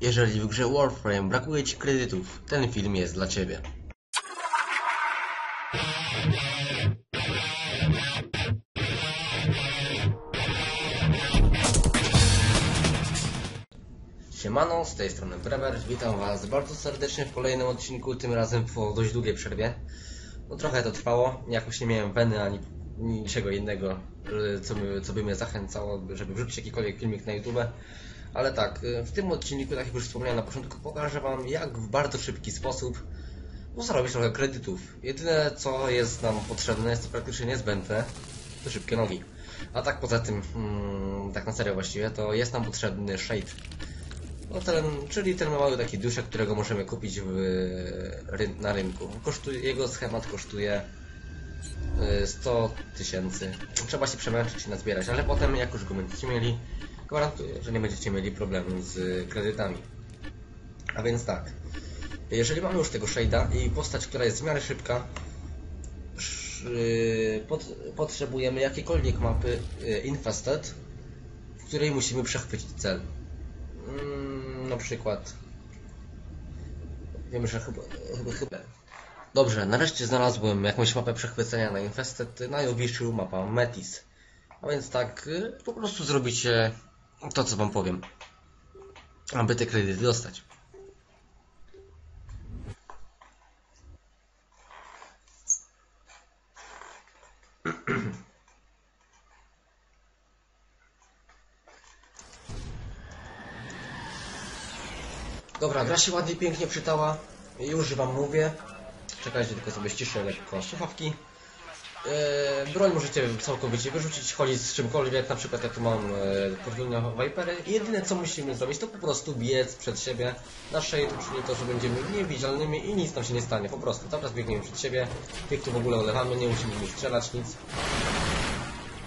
Jeżeli w grze Warframe brakuje Ci kredytów, ten film jest dla Ciebie. Siemano, z tej strony Brewer, witam Was bardzo serdecznie w kolejnym odcinku, tym razem po dość długiej przerwie. No trochę to trwało, jakoś nie miałem weny ani niczego innego, co, by- co by mnie zachęcało, żeby wrzucić jakikolwiek filmik na YouTube. Ale tak, y, w tym odcinku, tak jak już wspomniałem na początku, pokażę Wam jak w bardzo szybki sposób no, zarobić trochę kredytów. Jedyne co jest nam potrzebne, jest to praktycznie niezbędne, to szybkie nogi. A tak poza tym, mm, tak na serio właściwie, to jest nam potrzebny Shade. No ten, czyli ten mały taki duszek, którego możemy kupić w, na rynku. Kosztuje, jego schemat kosztuje y, 100 tysięcy. Trzeba się przemęczyć i nazbierać, ale potem jak już go będziecie mieli, gwarantuję, że nie będziecie mieli problemu z kredytami. A więc tak, jeżeli mamy już tego shade'a i postać, która jest w miarę szybka, sz- pot, potrzebujemy jakiejkolwiek mapy y, Infested, w której musimy przechwycić cel. Mm, na przykład. Wiem, że chyba, chyba, chyba. Dobrze, nareszcie znalazłem jakąś mapę przechwycenia na Infested na Jowiszu, mapa Metis. A więc tak, y, po prostu zrobicie to, co wam powiem, aby te kredyty dostać. Dobra, gra się ładnie, pięknie czytała. Już wam mówię. Czekajcie, tylko sobie ściszę lekko słuchawki. Eee, broń możecie całkowicie wyrzucić, chodzić z czymkolwiek, na przykład ja tu mam e, podwójne Vipery. Jedyne co musimy zrobić to po prostu biec przed siebie na shade, czyli to, że będziemy niewidzialnymi i nic nam się nie stanie, po prostu. Teraz biegniemy przed siebie, tych tu w ogóle olewamy, nie musimy w nich strzelać, nic.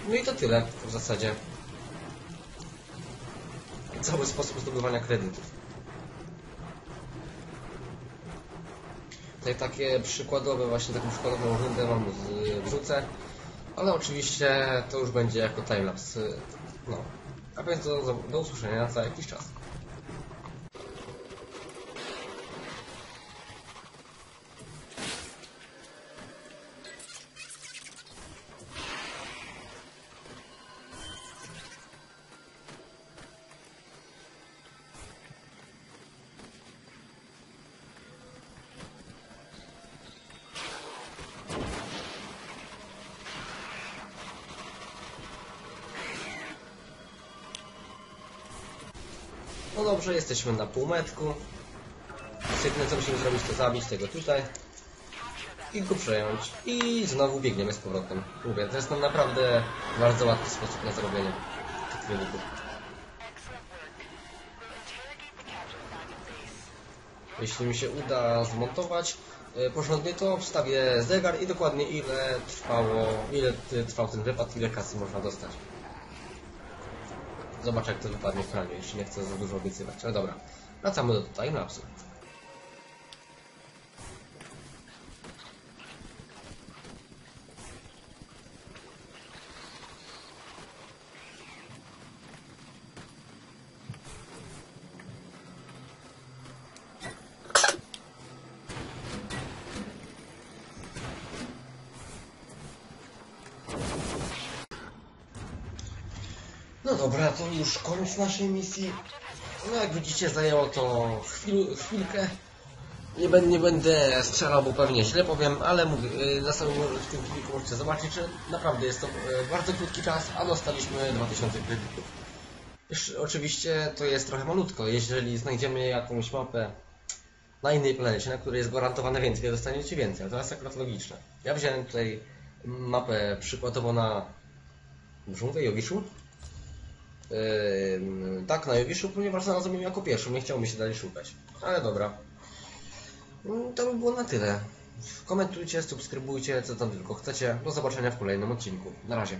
No i to tyle w zasadzie. Cały sposób zdobywania kredytów. Tutaj takie przykładowe, właśnie taką przykładową rundę wam z- wrzucę, ale oczywiście to już będzie jako timelapse. No. A więc do, do usłyszenia za jakiś czas. No dobrze, jesteśmy na półmetku. Jedyne co musimy zrobić to zabić tego tutaj i go przejąć. I znowu biegniemy z powrotem. Mówię, to jest naprawdę bardzo łatwy sposób na zrobienie tych wyników. Jeśli mi się uda zmontować e, porządnie, to wstawię zegar i dokładnie ile trwało, ile t- trwał ten wypad, ile kasy można dostać. Zobacz jak to wypadnie w planie, jeszcze nie chcę za dużo obiecywać, ale dobra. Wracamy do timelapsu. No dobra, to już koniec naszej misji. No jak widzicie zajęło to chwil, chwilkę. Nie, będę, nie będę strzelał, bo pewnie źle powiem, ale mówię, y, na samym w tym filmiku możecie zobaczyć, że naprawdę jest to y, bardzo krótki czas, a dostaliśmy 2000 kredytów. Oczywiście to jest trochę malutko, jeżeli znajdziemy jakąś mapę na innej planecie, na której jest gwarantowane więcej, dostaniecie więcej, a to jest akurat logiczne. Ja wziąłem tutaj mapę przykładowo na... Jowiszu? Yy, tak, na Jowiszu, ponieważ znalazłem ją jako pierwszą, nie chciało mi się dalej szukać. Ale dobra. Mm, To by było na tyle. Komentujcie, subskrybujcie, co tam tylko chcecie. Do zobaczenia w kolejnym odcinku. Na razie.